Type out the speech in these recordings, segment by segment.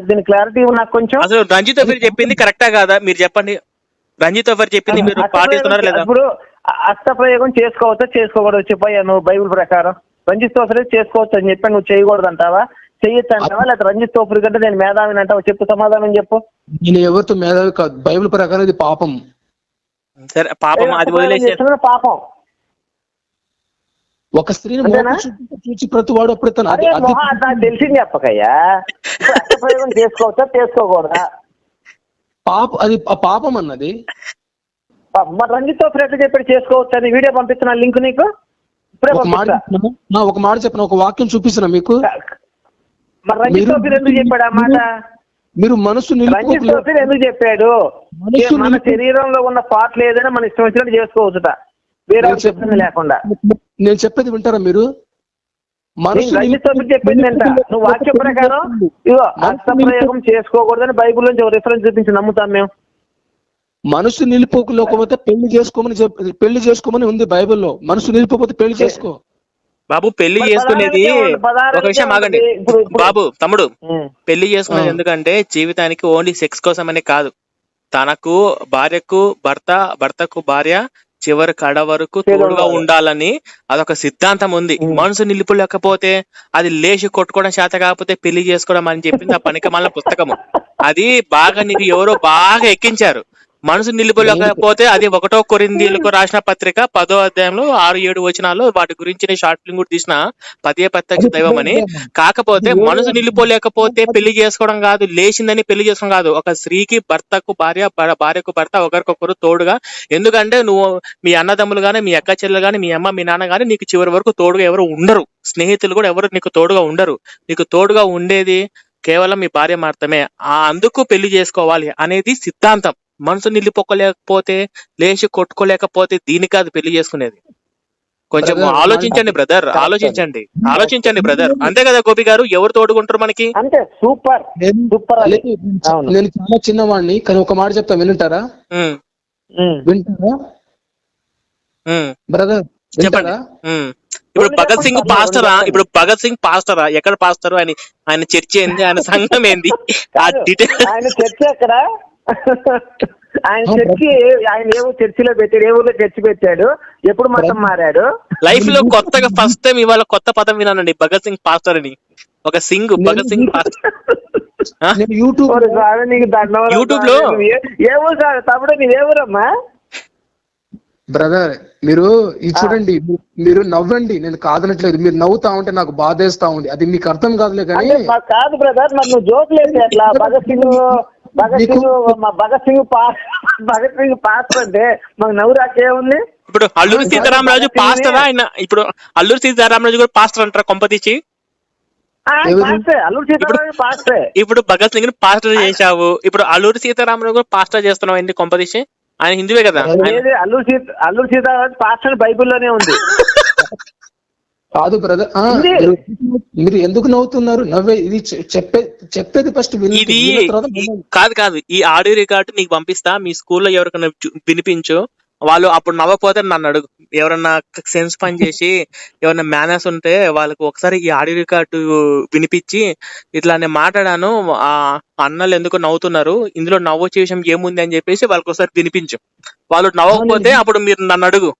నాకు దీని క్లారిటీ నాకు కొంచెం. అసలు రంజిత్ అఫీర్ చెప్పింది కరెక్టా కాదా? మీరు చెప్పండి. రంజిత్ అఫీర్ చెప్పింది? మీరు పాటిస్తున్నారా లేదా? ఇప్పుడు అ- అష్టప్రయోగం చేసుకోవచ్చా? చేసుకోకూడదు. చెప్పయ్యా నువ్వు బైబిల్ ప్రకారం. రంజిత్ తోఫరి చేసుకోవచ్చు అని చెప్పి నువ్వు చేయకూడదు అంటావా? చెయ్యొచ్చు అంటావా? లేదా రంజిత్ తోఫరి కంటే నేను మేధావిని అంటావా? చెప్పు సమాధానం చెప్పు. నేను ఎవరితో మేధావి కాదు. బైబిల్ ప్రకారం ఇది పాపం. సరే పాపం. అది వదిలేసి పాపం. ఒక స్త్రీని చూసి- ప్రతి వాడు అప్పుడు తను తెలిసింది చెప్పకయ్యా. చేసుకోవచ్చా చేసుకోకూడదా? పాప అది పాపం అన్నది. ప- మరి రంజిత్ తోఫరి ఎట్లా చెప్పాడు చేసుకోవచ్చు అని వీడియో పంపిస్తున్నా లింక్ నీకు? ఇప్పుడే ఒక మాట చెప్పనా? ఒక మాట చెప్పిన? ఒక వాక్యం చూపిస్తున్నా మీకు? మరి ఎందుకు చెప్పాడు ఆ మాట? మీరు మనసు రంజిత్ ఎందుకు చెప్పాడు? మన శరీరంలో ఉన్న పాటలు ఏదైనా మన ఇష్టం వచ్చినట్టు చేసుకోవచ్చుట. వేరే లేకుండా. నేను చెప్పేది వింటారా మీరు? నువ్వు వాక్య ప్రకారం ఇగో చేసుకోకూడదని బైబిల్ నుంచి ఒక రిఫరెన్స్ చూపించి నమ్ముతాం మేము. మనసు నిలిపోకపోతే పెళ్ళి చేసుకోమని పెళ్ళి చేసుకోమని ఉంది బైబిల్లో. మనసు నిలిపోతే పెళ్ళి చేసుకో. బాబు పెళ్ళి చేసుకునేది ఒక విషయం ఆగండి. బాబు తమ్ముడు. పెళ్ళి చేసుకునేది. ఎందుకంటే జీవితానికి ఓన్లీ సెక్స్ కోసమనే కాదు. తనకు భార్యకు భర్త భర్తకు భార్య చివరి కడ వరకు తోడుగా. ఉండాలని అదొక సిద్ధాంతం ఉంది. మనసు నిలుపులేకపోతే అది లేచి కొట్టుకోవడం చేత కాకపోతే పెళ్ళి చేసుకోవడం అని చెప్పింది ఆ పనికమాల పుస్తకము అది బాగా నీకు ఎవరో బాగా ఎక్కించారు మనసు నిలుపులేకపోతే అది ఒకటో కొరిందీలకు రాసిన పత్రిక పదో అధ్యాయంలో ఆరు ఏడు వచనాలు వాటి గురించి నేను షార్ట్ ఫిల్మ్ కూడా తీసిన పదే ప్రత్యక్ష దైవం అని కాకపోతే మనసు నిలిపోలేకపోతే పెళ్ళి చేసుకోవడం కాదు లేచిందని పెళ్ళి చేసుకోవడం కాదు. ఒక స్త్రీకి భర్తకు భార్య భార్యకు భర్త ఒకరికొకరు తోడుగా. ఎందుకంటే నువ్వు మీ అన్నదమ్ములు గాని మీ అక్క చెల్లెలు గాని మీ అమ్మ మీ నాన్న గాని నీకు చివరి వరకు తోడుగా ఎవరు ఉండరు. స్నేహితులు కూడా ఎవరు నీకు తోడుగా ఉండరు. నీకు తోడుగా ఉండేది కేవలం మీ భార్య మాత్రమే. ఆ అందుకు పెళ్ళి చేసుకోవాలి అనేది సిద్ధాంతం. మనసు నిలిపోలేకపోతే లేచి కొట్టుకోలేకపోతే దీని కాదు పెళ్ళి చేసుకునేది. కొంచెం Brother, ఆలోచించండి బ్రదర్ ఆలోచించండి ఆలోచించండి బ్రదర్ అంతే కదా గోపి గారు? ఎవరు తోడుకుంటారు మనకి? అంతే సూపర్ నేను సూపర్ నేను చాలా చిన్నవాడిని కానీ ఒక మాట చెప్తా వింటారా. వింటారా? బ్రదర్ చెప్పండి. ఇప్పుడు భగత్ సింగ్ పాస్టరా ఇప్పుడు భగత్ సింగ్ పాస్టరా ఎక్కడ పాస్టర్ ఆయన ఆయన చర్చ ఏంది? ఆయన సంఘం ఏంది? ఆ డీటెయిల్ ఆయన చర్చి ఆయన చర్చి ఆయన ఏ ఊరు చర్చిలో పెట్టాడు ఏ ఊర్లో చర్చి పెట్టాడు ఎప్పుడు మతం మారాడు. లైఫ్లో కొత్తగా ఫస్ట్ టైం ఇవాళ కొత్త పదం విన్నానండి భగత్ సింగ్ పాస్టర్ అని. ఒక సింగ్ భగత్ సింగ్ పాస్టర్ యూట్యూబ్ నీకు దండం స్వామి. లో- నువ్వు ఏ- ఏ ఊరు సార్? తమ్ముడు నీవు ఏ ఊరమ్మా? బ్రదర్ మీరు ఇది చూడండి మీరు- నవ్వండి నేను కాదనట్లేదు. మీరు నవ్వుతా ఉంటే నాకు బాధేస్తా ఉంది. అది మీకు అర్థం కాదులే కానీ కాదు బ్రదర్ మరి నువ్వు జోక్ లేదు అట్లా భగత్ సింగ్ భగత్ సింగ్ మా భగత్ సింగ్ పాస్ భగత్ సింగ్ పాస్ అంటే మాకు ఇప్పుడు అల్లూరి సీతారామరాజు పాస్టర్ ఆయన? ఇప్పుడు అల్లూరి సీతారామరాజు కూడా పాస్టర్ అంటారా కొంపతీచి? ఇప్పుడు భగత్ సింగ్ని పాస్టర్ చేశావు. ఇప్పుడు అల్లూరి సీతారామరాజు కూడా పాస్టర్ చేస్తున్నావు ఏంటి కొంపతీసి ఆయన హిందువే కదా? అల్లూరు సీత అల్లూరు సీతారామరాజు పాస్టర్ బైబిల్లోనే ఉంది. కాదు బ్రదర్. మీరు ఎందుకు నవ్వుతున్నారు? నవ్వే ఇది చెప్పే చెప్పేది ఫస్ట్ ఇది. కాదు కాదు ఈ ఆడియో రికార్డు నీకు పంపిస్తా మీ స్కూల్లో ఎవరికైనా వినిపించు వాళ్ళు అప్పుడు నవ్వకపోతే నన్ను అడుగు. ఎవరన్నా సెన్స్ పని చేసి ఎవరన్నా మేనర్స్ ఉంటే వాళ్ళకి ఒకసారి ఈ ఆడియో రికార్డు వినిపించి ఇట్లా నేను మాట్లాడాను ఆ అన్నలు ఎందుకు నవ్వుతున్నారు ఇందులో నవ్వొచ్చే విషయం ఏముంది అని చెప్పేసి వాళ్ళకి ఒకసారి వినిపించు. వాళ్ళు నవ్వకపోతే అప్పుడు మీరు నన్ను అడుగు.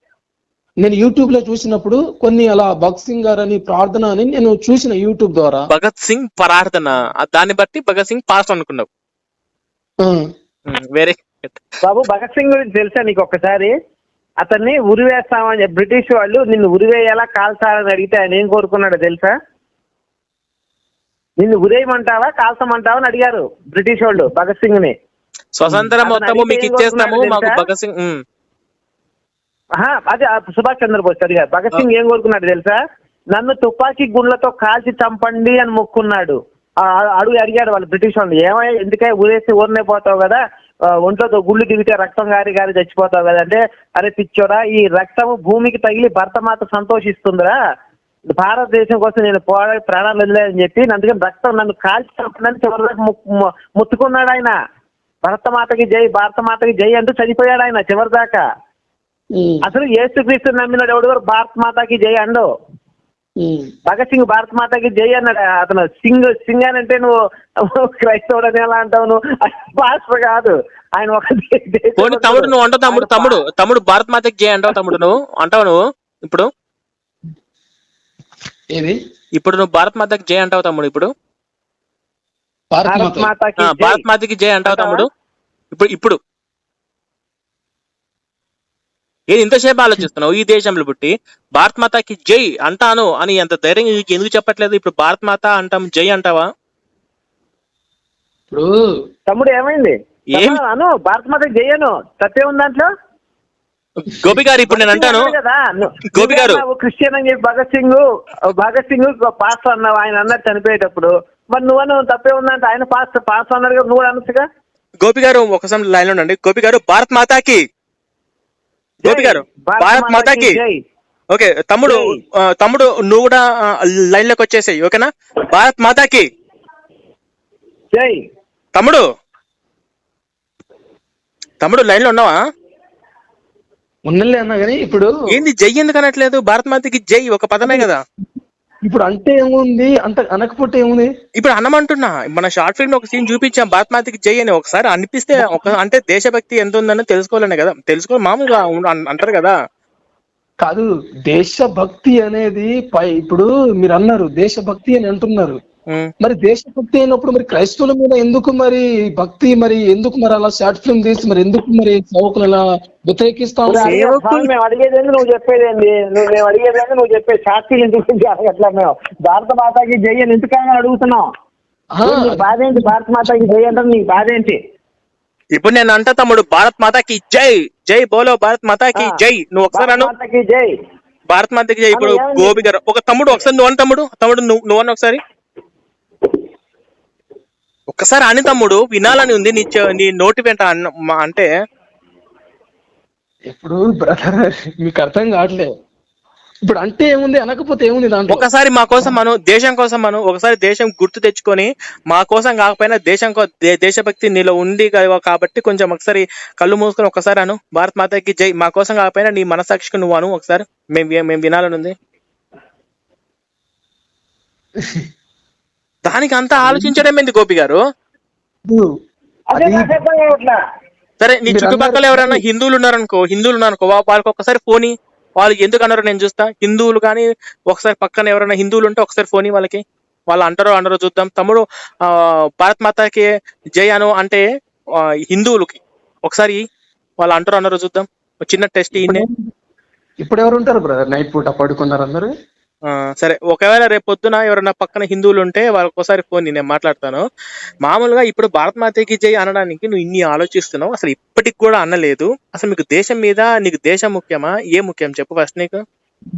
నేను యూట్యూబ్లో చూసినప్పుడు కొన్ని అలా భగత్ సింగ్ గారు అని ప్రార్థన అని నేను చూసిన యూట్యూబ్ ద్వారా. భగత్ సింగ్ ప్రార్థన దాన్ని బట్టి భగత్ సింగ్ పాస్ట్ అనుకున్నావు. వేరే బాబు భగత్ సింగ్ గురించి తెలుసా నీకు ఒక్కసారి? అతన్ని ఉరివేస్తామని బ్రిటిష్ వాళ్ళు నిన్ను ఉరివేయాలా కాల్చాలని అడిగితే ఆయన ఏం కోరుకున్నాడో తెలుసా? నిన్ను ఉరేయమంటావా కాల్చమంటావా అని అడిగారు బ్రిటిష్ వాళ్ళు భగత్ సింగ్ని. స్వతంత్రం మొత్తము మీకు ఇచ్చేస్తాము మాకు? భగత్ సింగ్ అదే సుభాష్ చంద్రబోస్ అడిగారు భగత్ సింగ్ ఏం కోరుకున్నాడు తెలుసా? నన్ను తుపాకీ గుండ్లతో కాల్చి చంపండి అని మొక్కున్నాడు. అడుగు అడిగాడు వాళ్ళు బ్రిటిష్ వాళ్ళు. ఏమై ఎందుకై ఊరేసి ఊరినే పోతావు కదా? ఒంట్లో గుళ్ళు దిగితే రక్తం గారి గారి చచ్చిపోతావు కదా అంటే అరే పిచ్చోడా ఈ రక్తము భూమికి తగిలి భర్త మాత సంతోషిస్తుందిరా. భారతదేశం కోసం నేను పోరాడి ప్రాణాలు వదిలేదని చెప్పి అందుకని రక్తం నన్ను కాల్చి చంపడానికి చివరి దాకా ఆయన. భరతమాతకి జై భారత మాతకి జై అంటూ చనిపోయాడు ఆయన చివరి దాకా అసలు యేసుక్రీస్తు నమ్మినాడు ఎవడు కూడా భారత్ మాతాకి జై అండు? ఉమ్. భగత్ సింగ్ భారత మాతకి జై అన్నాడు? అతను సింగ్ సింగ్ అని అంటే నువ్వు క్రైస్తవుడు అని ఎలా అంటావు నువ్వు? పాస్టర్ కాదు. ఆయన ఒక తమ్ముడు నువ్వు అంటావు తమ్ముడు తమ్ముడు తమ్ముడు భారత్ మాతకి జై అంటావు తమ్ముడు నువ్వు? అంటావు నువ్వు ఇప్పుడు? ఏది? ఇప్పుడు నువ్వు భారత్ మాతకి జై అంటావు తమ్ముడు ఇప్పుడు? భారత్ భారత మాత. మాతకి జై. భారత్ మాతకి జై అంటావు అంటావా? తమ్ముడు? ఇప్పుడు ఇప్పుడు. ఏది ఇంతసేపు ఆలోచిస్తున్నావు ఈ దేశంలో పుట్టి భారత్ మాతకి జై అంటాను అని ఎంత ధైర్యంగా నీకు ఎందుకు చెప్పట్లేదు? ఇప్పుడు భారత్ మాత అంటాం జై అంటావా? ఇప్పుడు తమ్ముడు ఏమైంది? ఏం? అను భారత మాతకి జై అను. తప్పే ఉంది దాంట్లో? గోపి గారు ఇప్పుడు నేను అంటాను. గోపి గారు. క్రిస్టియన్ అని చెప్పి భగత్ సింగ్ భగత్ సింగ్ పాస్టర్ అన్నావు ఆయన అన్నట్టు చనిపోయేటప్పుడు. మరి నువ్వను తప్పే ఉందంటే ఆయన పాస్టర్ పాస్టర్ అన్నారు కదా నువ్వు అనొచ్చుగా? గోపి గారు ఒకసారి లైన్లో ఉండండి. గోపి గారు భారత్ మాతాకి గోపి గారు భారత్ మాతాకి ఓకే తమ్ముడు తమ్ముడు నువ్వు కూడా లైన్లోకి వచ్చేసాయి ఓకేనా? భారత్ మాతాకి. జై. తమ్ముడు తమ్ముడు లైన్లో ఉన్నావా? ఉన్నలే అన్నా కానీ ఇప్పుడు ఏంది జై ఎందుకు అనట్లేదు? భారత్ మాతకి జై ఒక పదమే కదా. ఇప్పుడు అంటే ఏముంది? అంత అనకపోతే ఏముంది? ఇప్పుడు అన్నమంటున్నా మన షార్ట్ ఫిల్మ్ ఒక సీన్ చూపించాం. భారత్ మాతకి జై అని ఒకసారి అనిపిస్తే ఒక అంటే దేశభక్తి ఎంత ఉందని తెలుసుకోవాలనే కదా. తెలుసుకో మామూలుగా అంటారు కదా. కాదు దేశభక్తి అనేది పై ఇప్పుడు మీరు అన్నారు దేశభక్తి అని అంటున్నారు. మరి దేశభక్తి అయినప్పుడు మరి క్రైస్తవుల మీద ఎందుకు మరి భక్తి మరి ఎందుకు మరి అలా షార్ట్ ఫిల్మ్ తీసి మరి ఎందుకు మరి సేవకులు అలా వ్యతిరేకిస్తా ఇప్పుడు ఉన్నారు? అడిగే- సేవకులు- స్వామి, మేము అడిగేది ఏంది? నువ్వు చెప్పేది ఏంది? నువ్వు మేము నువ్వు చెప్పే సాక్షులు ఎందుకు అడగట్లా మేము? భారత మాతాకి జై అని ఎందుకని అడుగుతున్నాం. ఆహా, నీకు బాధ ఏంటి? భారత మాతాకి జై అంటే నీకు బాధ ఏంటి? ఇప్పుడు నేను అంటా తమ్ముడు భారత్ మాతాకి జై జై బోలో భారత్ మాతాకి. జై. నువ్వు ఒకసారి భారత అను. మాతాకి జై. భారత్ మాతకి జై ఇప్పుడు? గోపి గారు. ఒక తమ్ముడు ఒకసారి నువ్వు అని తమ్ముడు. తమ్ముడు నువ్వు నువ్వు అన్న ఒకసారి. ఒక్కసారి అని తమ్ముడు వినాలని ఉంది నీ నీ నోటి వెంట అన్న- అంటే ఇప్పుడు బ్రదర్ మీకు అర్థం కావట్లే. ఇప్పుడు అంటే ఏముంది అనకపోతే ఏముంది దాంట్లో? ఒకసారి మా కోసం మనం దేశం కోసం మనం ఒకసారి దేశం గుర్తు తెచ్చుకొని మా కోసం కాకపోయినా దేశం దేశభక్తి నీలో ఉంది కాబట్టి కొంచెం ఒకసారి కళ్ళు మూసుకొని ఒకసారి అను. భారత్ మాతకి జై మా కోసం కాకపోయినా నీ మనసాక్షికి నువ్వు అను ఒకసారి. మేము మేము వినాలని ఉంది. దానికి అంతా ఆలోచించడం ఏంది గోపి గారు? సరే నీ చుట్టుపక్కల అన్నారు- ఎవరైనా హిందువులు ఉన్నారనుకో హిందువులు ఉన్నారనుకో వాళ్ళకి ఒకసారి ఫోని వాళ్ళు ఎందుకు అన్నారో నేను చూస్తా. హిందువులు కానీ ఒకసారి పక్కన ఎవరైనా హిందువులు ఉంటే ఒకసారి ఫోని వాళ్ళకి. వాళ్ళు అంటారో అనరో చూద్దాం. తమ్ముడు ఆ భారత్ మాతాకి జై అను అంటే హిందువులకి ఒకసారి వాళ్ళు అంటారో అనరో చూద్దాం. ఒక చిన్న టెస్ట్ ఇన్నే ఇప్పుడు ఎవరు ఉంటారు బ్రదర్? నైట్ పూట పడుకున్నారు అందరు? సరే ఒకవేళ రేపు పొద్దున ఎవరైనా పక్కన హిందువులు ఉంటే వాళ్ళకి ఒకసారి ఫోన్ నేను మాట్లాడతాను. మామూలుగా ఇప్పుడు భారత్ మాతకి జై అనడానికి నువ్వు ఇన్ని ఆలోచిస్తున్నావు అసలు ఇప్పటికి కూడా అనలేదు. అసలు మీకు దేశం మీద నీకు దేశం ముఖ్యమా? ఏ ముఖ్యం? చెప్పు ఫస్ట్ నీకు.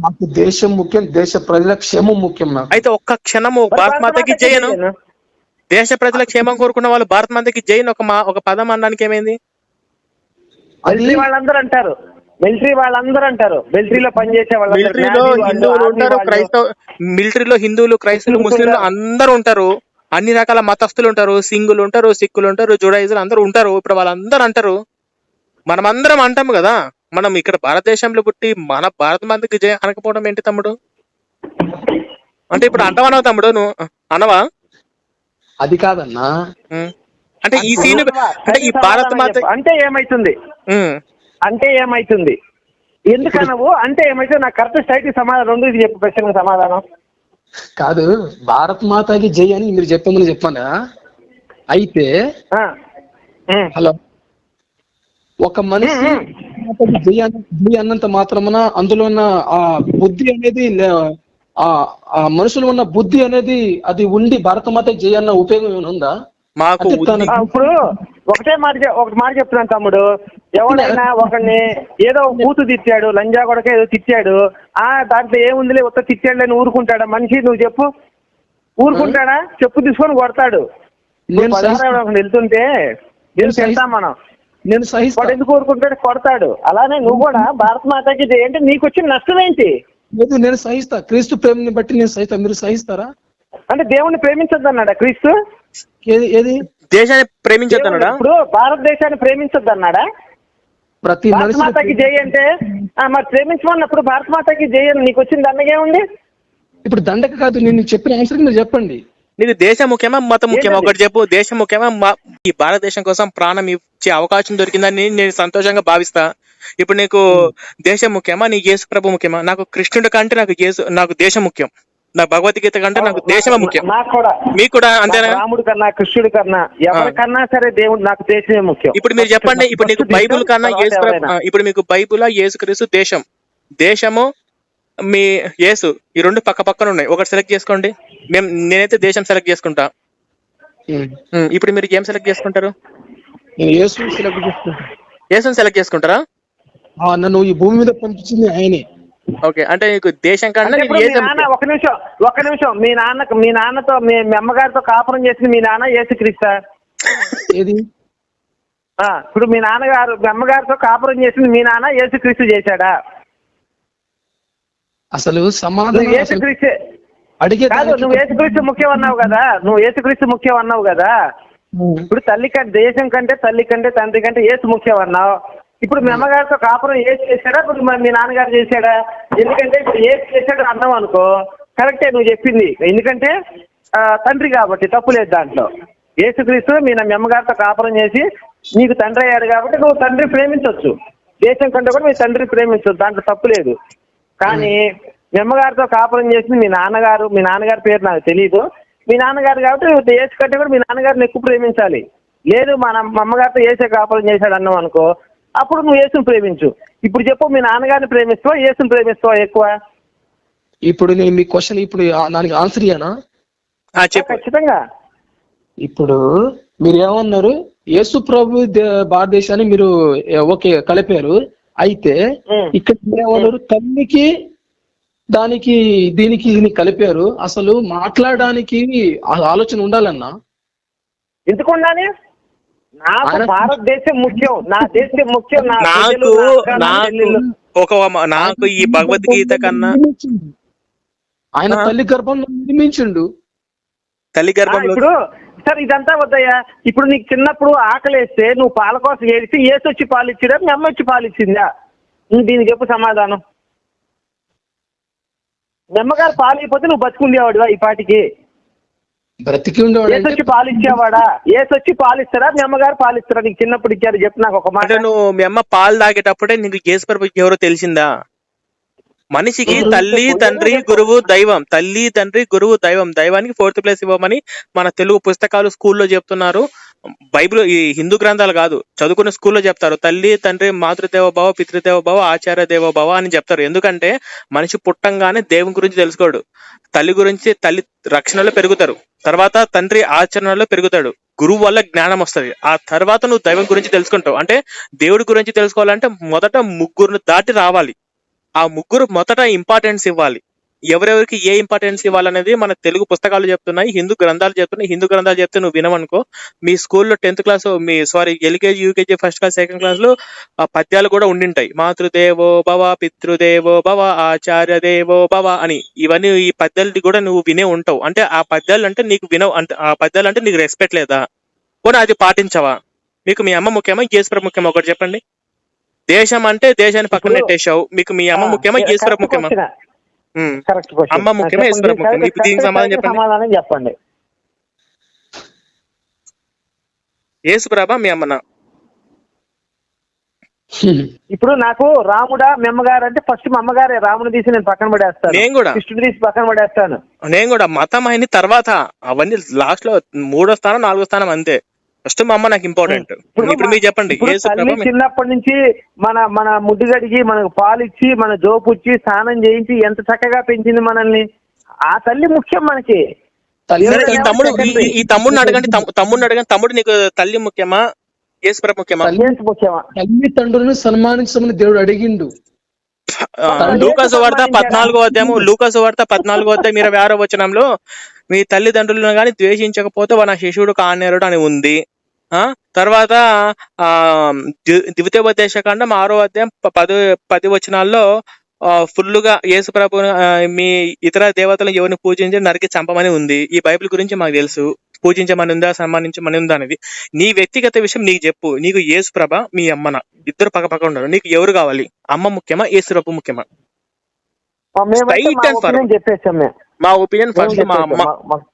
నాకు దేశం ముఖ్యం దేశ ప్రజల క్షేమం ముఖ్యం నాకు. అయితే ఒక్క క్షణము భారత్ మాతకి జై అను దేశ ప్రజల క్షేమం కోరుకున్న వాళ్ళు భారత్ మాతకి జై అని ఒక మా ఒక పదం అనడానికి ఏమైంది? వాళ్ళందరూ అంటారు. మిలిటరీ వాళ్ళందరూ అంటారు. మిలిటరీలో పనిచేసే వాళ్ళందరూ. మిలిటరీలో వాళ్ళు, హిందువులు ఉంటారు వాళ్ళు. క్రైస్తవ మిలిటరీలో హిందువులు క్రైస్తవులు ముస్లింలు అందరూ ఉంటారు. అన్ని రకాల మతస్థులు ఉంటారు సింగులు ఉంటారు సిక్కులు ఉంటారు జుడాయిజులు అందరూ ఉంటారు. ఇప్పుడు వాళ్ళందరూ అంటారు. మనం అందరం అంటాం కదా. మనం ఇక్కడ భారతదేశంలో పుట్టి మన భారత మాతకి జయ అనకపోవడం ఏంటి తమ్ముడు? అంటే ఇప్పుడు అంటావనవా తమ్ముడు నువ్వు? అనవా అది కాదన్నా. అంటే ఈ సీన్ అంటే ఈ భారత మాత అంటే ఏమైతుంది. అంటే ఏమైతుంది? ఎందుకనవు? అంటే ఏమైతే నాకు కరెక్ట్ స్ట్రైట్ సమాధానం రెండు ఇది చెప్పు ప్రశ్నకు సమాధానం. కాదు భారత్ మాతాకి జై అని మీరు చెప్పమని చెప్పానా? అయితే. హలో. ఒక మనిషి జై జై అన్నంత మాత్రమున అందులో ఉన్న ఆ బుద్ధి అనేది ఆ ఆ మనుషులు ఉన్న బుద్ధి అనేది అది ఉండి భారత మాత జై అన్న ఉపయోగం ఏమైనా ఉందా? మాకు ఇప్పుడు ఒకటే మాట ఒక మాట చెప్తున్నాను తమ్ముడు. ఎవడైనా ఒకరిని ఏదో కూతు తిట్టాడు లంజా కొడక ఏదో తిట్టాడు ఆ దాంట్లో ఏముందిలే ఉత్త తిట్టాడు అని ఊరుకుంటాడా? మనిషి నువ్వు చెప్పు. ఊరుకుంటాడా? చెప్పు తీసుకొని కొడతాడు. వెళ్తుంటే నేను తింటాం మనం. నేను సహిస్తా. వాడు ఎందుకు ఊరుకుంటాడు? కొడతాడు. అలానే నువ్వు కూడా భారత మాతకి జై అంటే నీకు వచ్చిన నష్టం ఏంటి? లేదు నేను సహిస్తా. క్రీస్తు ప్రేమని బట్టి నేను సహిస్తా. మీరు సహిస్తారా? అంటే దేవుణ్ణి ప్రేమించొద్దు అన్నాడా క్రీస్తు? ఏది దేశాన్ని ప్రేమించొద్దన్నాడా? ఇప్పుడు భారతదేశాన్ని ప్రేమించొద్దు అన్నాడా ప్రతి భారత మాతకి జై అంటే ఆ, మరి ప్రేమించమన్నప్పుడు భారత మాతకి జై అని నీకు వచ్చిన దండగేముంది ఇప్పుడు దండక కాదు నేను చెప్పిన ఆన్సర్ మీరు చెప్పండి. నీకు దేశం ముఖ్యమా మతం ముఖ్యమా? ఒకటి చెప్పు. దేశం ముఖ్యమా మ- ఈ భారతదేశం కోసం ప్రాణం ఇచ్చే అవకాశం దొరికిందని నేను సంతోషంగా భావిస్తా. ఇప్పుడు నీకు దేశం ముఖ్యమా నీ యేసు ప్రభు ముఖ్యమా? నాకు కృష్ణుడి కంటే నాకు యేసు నాకు దేశం ముఖ్యం. నా భగవద్గీత కంటే నాకు దేశమే ముఖ్యం. నాకు కూడా. మీకు కూడా అంతేనా? రాముడి కన్నా కృష్ణుడి కన్నా ఎవరికన్నా సరే దేవుడు నాకు దేశమే ముఖ్యం. ఇప్పుడు మీరు చెప్పండి ఇప్పుడు నీకు బైబిల్ కన్నా యేసు ఇప్పుడు మీకు బైబిల్ యేసుక్రీస్తు దేశం. దేశము మీ యేసు. ఈ రెండు పక్క పక్కన ఉన్నాయి. ఒకటి సెలెక్ట్ చేసుకోండి. మేము నేనైతే దేశం సెలెక్ట్ చేసుకుంటా. ఇప్పుడు మీరు ఏం సెలెక్ట్ చేసుకుంటారు? సెలెక్ట్ యేసుని సెలెక్ట్ చేసుకుంటారా? ఆ, నన్ను ఈ భూమి మీద పంపించింది ఆయనే. ఓకే అంటే నీకు దేశం కన్నా అంటే నీకు ఇప్పుడు మీ యేసు నాన్న ఒక నిమిషం ఒక నిమిషం. మీ నాన్న మీ నాన్నతో మీ మీ అమ్మగారితో కాపురం చేసింది మీ నాన్న యేసుక్రీస్తా? ఏది? ఆ, ఇప్పుడు మీ నాన్నగారు మీ అమ్మగారితో కాపురం చేసింది మీ నాన్న యేసుక్రీస్తు చేశాడా? అసలు నువ్వు సమాధానం అసలు యేసుక్రీస్తే అడిగే కాదు దానికి- నువ్వు యేసుక్రీస్తు ముఖ్యం అన్నావు కదా. నువ్వు యేసుక్రీస్తు ముఖ్యం అన్నావు కదా. ఇప్పుడు తల్లి కంటే దేశం కంటే తల్లి కంటే తండ్రి కంటే ఏసు ముఖ్యం అన్నావు. ఇప్పుడు మీ అమ్మగారితో కాపురం ఏసు చేశాడా? ఇప్పుడు మీ నాన్నగారు చేశాడా? ఎందుకంటే ఇప్పుడు ఏసు చేశాడు అన్నాం అనుకో కరెక్టే నువ్వు చెప్పింది. ఎందుకంటే తండ్రి కాబట్టి తప్పు లేదు దాంట్లో. యేసుక్రీస్తు మీ నా- మీ అమ్మగారితో కాపురం చేసి నీకు తండ్రి అయ్యాడు కాబట్టి నువ్వు తండ్రి ప్రేమించవచ్చు దేశం కంటే కూడా మీ తండ్రి ప్రేమించవచ్చు దాంట్లో తప్పు లేదు. కానీ మీ అమ్మగారితో కాపురం చేసింది మీ నాన్నగారు. మీ నాన్నగారి పేరు నాకు తెలియదు మీ నాన్నగారు కాబట్టి నువ్వు ఏసు కంటే కూడా మీ నాన్నగారిని ఎక్కువ ప్రేమించాలి. లేదు మా అమ్మగారితో ఏసే కాపురం చేశాడు అన్నాం అనుకో అప్పుడు నువ్వు యేసుని ప్రేమించు. ఇప్పుడు చెప్పు మీ నాన్నగారిని ప్రేమిస్తావా యేసుని ప్రేమిస్తావా ఎక్కువ? ఇప్పుడు నేను మీ క్వశ్చన్ ఇప్పుడు దానికి ఆన్సర్ ఇయ్యానా? ఆ, చెప్పు. ఖచ్చితంగా. ఇప్పుడు మీరు ఏమన్నారు యేసు ప్రభు దే- భారతదేశాన్ని మీరు ఓకే కలిపారు. అయితే. ఇక్కడ ఏమన్నారు తల్లికి దానికి దీనికి దీనికి కలిపారు. అసలు మాట్లాడడానికి ఆ ఆలోచన ఉండాలన్నా? ఎందుకు ఉండాలి? నాకు భారతదేశం ముఖ్యం. నా దేశం ముఖ్యం. నా నాకు నాకు. ఒక నాకు ఈ భగవద్గీత కన్నా ఆయన? తల్లి గర్భంలో నిర్మించిండు. తల్లి గర్భంలో ఇప్పుడు సార్ ఇదంతా వద్దయ్యా. ఇప్పుడు నీకు చిన్నప్పుడు ఆకలేస్తే నువ్వు పాల కోసం ఏడిస్తే ఏసు వచ్చి పాలు ఇచ్చిరా మీ అమ్మ వచ్చి పాలు ఇచ్చిందా నువ్వు దీనికి చెప్పు సమాధానం? మీ అమ్మగారు పాలు ఇవ్వకపోతే నువ్వు బతుకుండేవాడివా ఈ పాటికి? బ్రతికి ఉండేవాడు ఏసు వచ్చి పాలు ఇచ్చేవాడా ఏసు వచ్చి పాలు ఇస్తారా మీ అమ్మగారు పాలు ఇస్తారా నీకు చిన్నప్పుడు ఇచ్చారు చెప్పు నాకు ఒక మాట. అంటే నువ్వు మీ అమ్మ పాలు తాగేటప్పుడే నీకు యేసు ప్రభు ఎవరో తెలిసిందా? మనిషికి తల్లి తండ్రి. గురువు దైవం. తల్లి తండ్రి గురువు దైవం. దైవానికి ఫోర్త్ ప్లేస్ ఇవ్వమని మన తెలుగు పుస్తకాలు స్కూల్లో చెప్తున్నారు. బైబిల్ ఈ హిందూ గ్రంథాలు కాదు. చదువుకున్న స్కూల్లో చెప్తారు తల్లి తండ్రి మాతృదేవ భవ పితృదేవ భవ ఆచార్య దేవ భవ అని చెప్తారు. ఎందుకంటే మనిషి పుట్టంగానే దేవుని గురించి తెలుసుకోడు. తల్లి గురించి తల్లి రక్షణలో పెరుగుతారు తర్వాత తండ్రి ఆచరణలో పెరుగుతాడు. గురువు వల్ల జ్ఞానం వస్తుంది. ఆ తర్వాత నువ్వు దైవం గురించి తెలుసుకుంటావు. అంటే దేవుడి గురించి తెలుసుకోవాలంటే మొదట ముగ్గురు దాటి రావాలి. ఆ ముగ్గురు మొదట ఇంపార్టెన్స్ ఇవ్వాలి. ఎవరెవరికి ఏ ఇంపార్టెన్స్ ఇవ్వాలనేది మన తెలుగు పుస్తకాలు చెప్తున్నాయి హిందూ గ్రంథాలు చెప్తున్నాయి. హిందూ గ్రంథాలు చెప్తే నువ్వు వినవనుకో. మీ స్కూల్లో టెన్త్ క్లాస్ మీ sorry LKG UKG first class second క్లాస్లో ఆ పద్యాలు కూడా ఉండింటాయి. మాతృదేవో భవ పితృదేవో భవ ఆచార్య దేవో భవ అని. ఇవన్నీ ఈ పద్యాలు కూడా నువ్వు వినే ఉంటావు. అంటే ఆ పద్యాలు అంటే నీకు వినవు అంటే ఆ పద్యాలు అంటే నీకు రెస్పెక్ట్ లేదా? పోనీ అది పాటించవా? మీకు మీ అమ్మ ముఖ్యమా? ఈశ్వర ముఖ్యమా? ఒకటి చెప్పండి. దేశం అంటే దేశాన్ని పక్కన నెట్టేశావు. మీకు మీ అమ్మ ముఖ్యమా? ఈశ్వర ముఖ్యమా. కరెక్ట్ దీనికి సమాధానం చెప్పండి. మీ అమ్మనా ఇప్పుడు నాకు రాముడా మీ అమ్మగారు అంటే ఫస్ట్ మా అమ్మగారే. రాముని తీసి నేను పక్కన పడేస్తాను. నేను కూడా. కృష్ణుడు తీసి పక్కన పడేస్తాను. నేను కూడా మతం అయిన తర్వాత అవన్నీ లాస్ట్లో మూడో స్థానం నాలుగో స్థానం అంతే. ఫస్ట్ మా అమ్మ నాకు ఇంపార్టెంట్ ఇప్పుడు మీరు చెప్పండి చిన్నప్పటి నుంచి మన మన ముద్దుగడికి మనకు పాలు ఇచ్చి మన జోపు ఇచ్చి స్నానం చేయించి ఎంత చక్కగా పెంచింది మనల్ని? ఆ తల్లి ముఖ్యం మనకి. ఈ తమ్ముడు ఈ- తమ్ముడిని అడగండి తమ్ము- తమ్ముడిని అడగండి. తమ్ముడు నీకు తల్లి ముఖ్యమా? ప్రభు ముఖ్యమా? తల్లి ఏసు ముఖ్యమా? తల్లి తండ్రులను సన్మానించమని దేవుడు అడిగిండు. లూకాసు వార్త పద్నాలుగో అధ్యాయము లూకాసు వార్త పద్నాలుగో అధ్యాయం ఇరవై ఆరో వచనంలో మీ తల్లిదండ్రులను గాని ద్వేషించకపోతే మన శిశువుడు కానేరుడు అని ఉంది. తర్వాత ఆ ద్వి- ద్వితీయోపదేశ కాండం ఆరో అధ్యాయం పది పది వచనాల్లో ఫుల్గా యేసు ప్రభు మీ ఇతర దేవతలు ఎవరిని పూజించి నరికి చంపమని ఉంది. ఈ బైబిల్ గురించి మాకు తెలుసు. పూజించమని ఉందా సన్మానించమని ఉందా అనేది. నీ వ్యక్తిగత విషయం నీకు చెప్పు. నీకు యేసు ప్రభ మీ అమ్మన. ఇద్దరు పక్క పక్క ఉన్నారు నీకు ఎవరు కావాలి? అమ్మ ముఖ్యమా యేసు ప్రభు ముఖ్యమా? మా ఒపీనియన్ ఫస్ట్ మా అమ్మ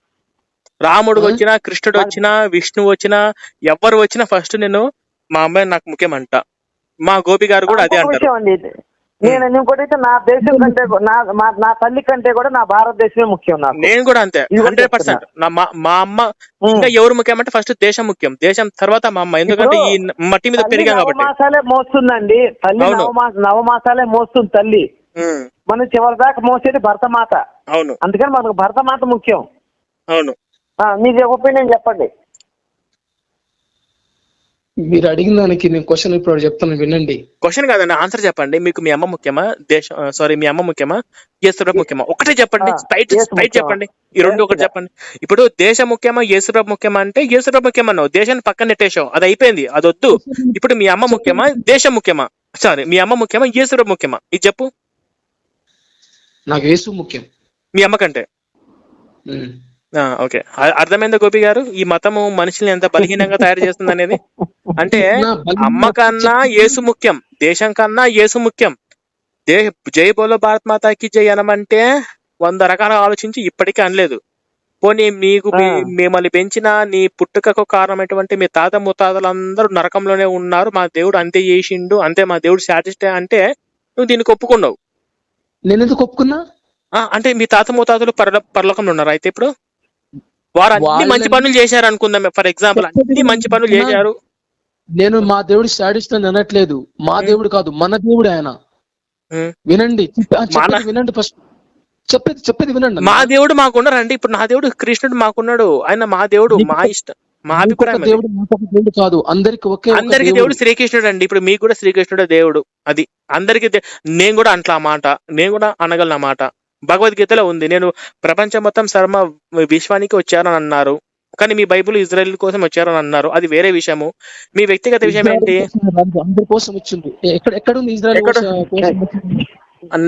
రాముడు వచ్చినా కృష్ణుడు వచ్చినా విష్ణువు వచ్చినా ఎవరు వచ్చినా ఫస్ట్ నేను మా అమ్మాయి నాకు ముఖ్యం అంట. మా గోపి గారు కూడా అదే అంటారు. నేను అయితే నా దేశం కంటే నా తల్లి కంటే కూడా నా భారతదేశమే ముఖ్యం నాకు. నేను కూడా అంతే. కూడా హండ్రెడ్ పర్సెంట్. మా అమ్మ. ఇంకా ఎవరు ముఖ్యం అంటే ఫస్ట్ దేశం ముఖ్యం. దేశం తర్వాత మా అమ్మ. ఎందుకంటే ఈ మట్టి మీద పెరిగాం కాబట్టి. నవమాసాలే మోస్తుందండి. తల్లి నవమాసాలే మోస్తుంది తల్లి. మనం చివరి దాకా మోసేది భరతమాత. అవును. అందుకని మనకు భరతమాత ముఖ్యం. అవును. ఆ, మీ ఒపీనియన్ చెప్పండి. మీరు అడిగిన దానికి నేను క్వశ్చన్ ఇప్పుడు చెప్తాను వినండి. క్వశ్చన్ కాదండి ఆన్సర్ చెప్పండి. మీకు మీ అమ్మ ముఖ్యమా? దేశం సారీ మీ అమ్మ ముఖ్యమా? యేసుప్రభు ముఖ్యమా? ఒకటే చెప్పండి స్ట్రైట్ ముఖ్యమా? చెప్పండి. ఈ రెండు ఒకటి చెప్పండి. ఇప్పుడు దేశం ముఖ్యమా యేసుప్రభు ముఖ్యమా అంటే యేసుప్రభు ముఖ్యమన్నావు దేశాన్ని పక్కన నెట్టేశావు. అది అయిపోయింది అది వద్దు. ఇప్పుడు మీ అమ్మ ముఖ్యమా దేశం ముఖ్యమా? సారీ మీ అమ్మ ముఖ్యమా యేసుప్రభు ముఖ్యమా? ఇది చెప్పు. నాకు యేసు ముఖ్యం. మీ అమ్మ కంటే. ఆ, ఓకే. అ- అర్థమైందా గోపి గారు? ఈ మతము మనుషుల్ని ఎంత బలహీనంగా తయారు చేస్తుంది అనేది? అంటే నా అమ్మ కన్నా యేసు ముఖ్యం దేశం కన్నా యేసు ముఖ్యం. దే జై బోలో భారత్ మాతాకి జై అనమంటే వంద రకాల ఆలోచించి ఇప్పటికీ అనలేదు. పోనీ మీకు మీ-. మిమ్మల్ని పెంచిన నీ పుట్టుకకు కారణమైనటువంటి మీ తాత ముత్తాతలందరూ నరకంలోనే ఉన్నారు. మా దేవుడు అంతే చేసిండు అంతే మా దేవుడు సాటిస్ఫై అంటే నువ్వు దీనికి ఒప్పుకున్నావు. నేను ఎందుకు ఒప్పుకున్నా? ఆ, అంటే మీ తాత ముత్తాతలు పరల పరలోకంలో ఉన్నారు అయితే ఇప్పుడు? వారు అన్ని మంచి పనులు చేశారు అనుకుందాం. ఫర్ ఎగ్జాంపుల్ అన్ని మంచి పనులు చేశారు. నేను మా దేవుడు సాడిస్ట్ అని అనట్లేదు. మా దేవుడు కాదు మన దేవుడు ఆయన. వినండి. వినండి ఫస్ట్ చెప్పేది చెప్పేది వినండి. మా దేవుడు మాకున్నారండి ఇప్పుడు నా దేవుడు కృష్ణుడు మాకున్నాడు. ఆయన మా దేవుడు మా ఇష్టం మా అభిప్రాయం. దేవుడు దేవుడు కాదు. అందరికి ఒకే అందరికి దేవుడు. శ్రీకృష్ణుడు అండి. ఇప్పుడు మీకు కూడా శ్రీకృష్ణుడే దేవుడు. అది అందరికి నేను కూడా అంట్లా ఆ మాట నేను కూడా అనగలను మాట. భగవద్గీతలో ఉంది. నేను ప్రపంచం మొత్తం సర్మ విశ్వానికి వచ్చారని అన్నారు. కానీ మీ బైబిల్ ఇజ్రాయెల్ కోసం వచ్చారని అన్నారు. అది వేరే విషయము. మీ వ్యక్తిగత విషయం ఏంటి? అందరి కోసం వచ్చింది. ఎక్కడ ఎక్కడ ఉంది ఇజ్రాయెల్ ఎక్కడ? కోసం వచ్చింది?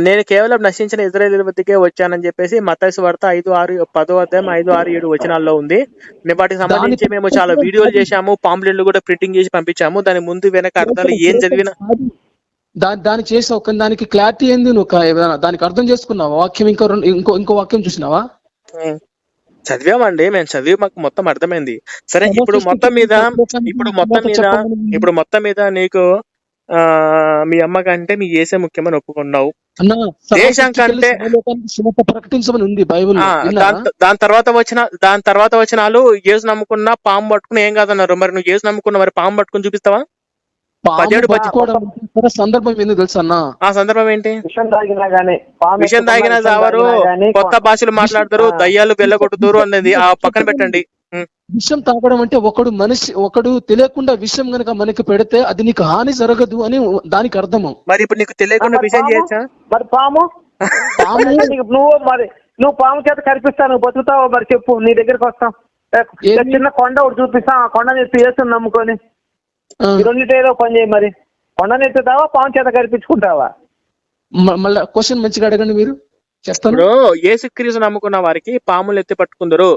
నేను కేవలం నశించిన ఇజ్రాయేల్ వద్దకే వచ్చానని చెప్పేసి మతైసు వార్త ఐదు ఆరు పదో అధ్యాయం ఐదు ఆరు ఏడు వచనాల్లో ఉంది. నేను వాటికి సంబంధించి మేము చాలా వీడియోలు చేశాము పాంప్లెట్లు కూడా ప్రింటింగ్ చేసి పంపించాము. దాని ముందు వెనక అర్థాలు ఏం చదివినా దాని దాని చేసి ఒక దానికి క్లారిటీ ఏంది నువ్వు దానికి అర్థం చేసుకున్నావా? వాక్యం ఇంకో ఇంకో ఇంకో వాక్యం చూసినావా. చదివామండి మేము చదివి మాకు మొత్తం అర్థమైంది. సరే ఇప్పుడు మొత్తం మీద ఇప్పుడు మొత్తం మీద ఇప్పుడు మొత్తం మీద నీకు ఆ మీ అమ్మ కంటే మీ ఏసే ముఖ్యమని ఒప్పుకున్నావు. దేశం కంటే- ప్రకటించమని ఉంది బైబుల్ దాని తర్వాత వచ్చిన దాని తర్వాత వచ్చినాలు ఏసు నమ్ముకున్న పాము పట్టుకుని ఏం కాదన్నారు? మరి నువ్వు ఏసు నమ్ముకున్న మరి పాము పట్టుకుని చూపిస్తావా? అంటే సందర్భం ఎందుకు తెలుసా అన్న? ఆ సందర్భం ఏంటి? విషయం తాగిన చావరు కొత్త భాషలు మాట్లాడతారు. దయ్యాలు వెళ్ళగొట్టుతారు అనేది ఆ పక్కన పెట్టండి. ఉం. విషం తాగడం అంటే ఒకడు మనిషి ఒకడు తెలియకుండా విషం గనక మనకి పెడితే అది నీకు హాని జరగదు అని దానికి అర్థము. మరి ఇప్పుడు నీకు తెలియకుండా విషయం పాము? చేయొచ్చా? మరి పాము? పాము? నీకు నువ్వు మరి నువ్వు పాము చేత కనిపిస్తావు నువ్వు బతుకుతావు మరి చెప్పు నీ దగ్గరికి వస్తాం. ఏ, ఏది? చిన్న కొండ ఒకటి చూపిస్తాం ఆ కొండ ఎత్తి వేస్తుంది నమ్ముకొని. ఈ రెండింటి ఏదో పని చేయి మరి. కొండను ఎత్తుతావా పాము చేత కనిపించుకుంటావా మళ్ళా క్వశ్చన్ మంచిగా అడగండి మీరు. చేస్తాను. ఇప్పుడు ఏసుక్రీస్తు నమ్ముకున్న వారికి పాములు ఎత్తి పట్టుకుందరు.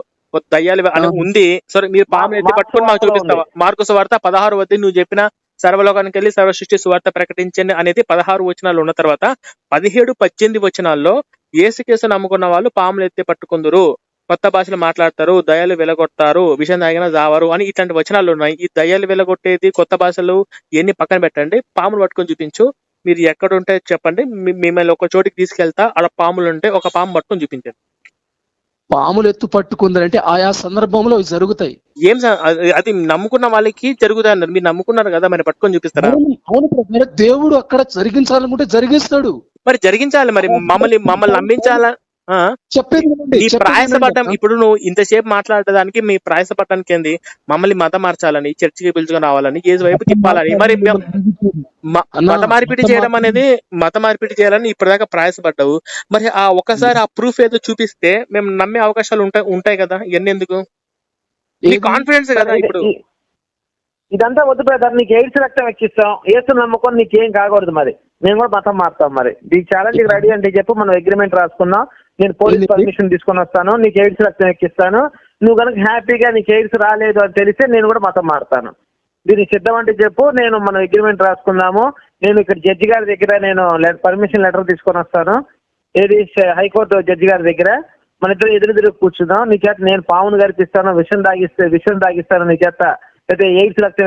దయ్యాలు అని. ఉంది. సరే మీరు పాములు ఎత్తి పట్టుకుని మాకు చూపిస్తావా? మార్కు సువార్త పదహారు వద్ద నువ్వు చెప్పిన సర్వలోకానికి వెళ్ళి సర్వ సృష్టి సువార్త ప్రకటించండి అనేది పదహారు వచనాలు ఉన్న తర్వాత పదిహేడు పద్దెనిమిది వచనాల్లో ఏసుకేసు నమ్ముకున్న వాళ్ళు పాములు ఎత్తి పట్టుకుందరు. కొత్త భాషలు మాట్లాడతారు దయాలు వెలగొడతారు విషయం తాగిన జావరు అని ఇట్లాంటి వచనాలు ఉన్నాయి. ఈ దయ్యాలు వెలగొట్టేది కొత్త భాషలు ఇవన్నీ పక్కన పెట్టండి పాములు పట్టుకొని చూపించు. మీరు ఎక్కడ ఉంటే చెప్పండి మిమ్మల్ని ఒక చోటికి తీసుకెళ్తా అక్కడ పాములు ఉంటే ఒక పాము పట్టుకొని చూపించండి. పాములు ఎత్తు పట్టుకుందంటే ఆయా సందర్భంలో జరుగుతాయి. ఏం అది- నమ్ముకున్న వాళ్ళకి జరుగుతాయి అన్నారు. మీరు నమ్ముకున్నారు కదా మరి పట్టుకొని చూపిస్తారా? అవును. దేవుడు అక్కడ జరిగించాలనుకుంటే జరిగిస్తాడు. మరి జరిగించాలి మరి. మమ్మల్ని మమ్మల్ని నమ్మించాలా? చెప్పేది నీ వినండి. ఇప్పుడు నువ్వు ఇంతసేపు మాట్లాడడానికి మీ ప్రయాసపడటానికి ఏంది మమ్మల్ని మతం మార్చాలని చర్చికి పిలుచుకొని రావాలని ఏజ్ వైపు తిప్పాలని. మరి మత మార్పిడి చేయడం అనేది మత మార్పిడి చేయాలని ఇప్పటిదాకా ప్రయాసపడ్డావు మరి ఆ ఒక్కసారి ఆ ప్రూఫ్ ఏదో చూపిస్తే మేము నమ్మే అవకాశాలు ఉంటాయి ఉంటాయి కదా? ఇవన్నీ ఎందుకు? నీ? కాన్ఫిడెన్స్ కదా ఇప్పుడు. ఇది- ఇదంతా వద్దు బ్రదర్ నీకు ఎయిడ్స్ రక్తం ఎక్కిస్తాం. ఏసు నమ్ముకొని నీకేం కాకూడదు మరి. మేము కూడా మతం మారుతాం మరి. ఈ ఛాలెంజ్ రెడీ అంటే చెప్పు మనం అగ్రిమెంట్ రాసుకుందాం. నేను పోలీస్? పర్మిషన్ తీసుకొని వస్తాను నీకు ఎయిడ్స్ రక్తం ఎక్కిస్తాను. నువ్వు కనుక హ్యాపీగా నీకు ఎయిడ్స్ రాలేదు అని తెలిస్తే నేను కూడా మతం మారుతాను. దీనికి సిద్ధం అంటే చెప్పు నేను మనం అగ్రిమెంట్ రాసుకుందాము. నేను ఇక్కడ జడ్జి గారి దగ్గర నేను పర్మిషన్ లెటర్ తీసుకొని వస్తాను. ఏది హైకోర్టు జడ్జి గారి దగ్గర. మన ఇద్దరు ఎదురు ఎదురు కూర్చుందాం. నీ చేత నేను పావును గారికి ఇస్తాను విషం తాగిస్తే విషం తాగిస్తాను నీ చేత. అయితే ఎయిడ్స్ లక్ష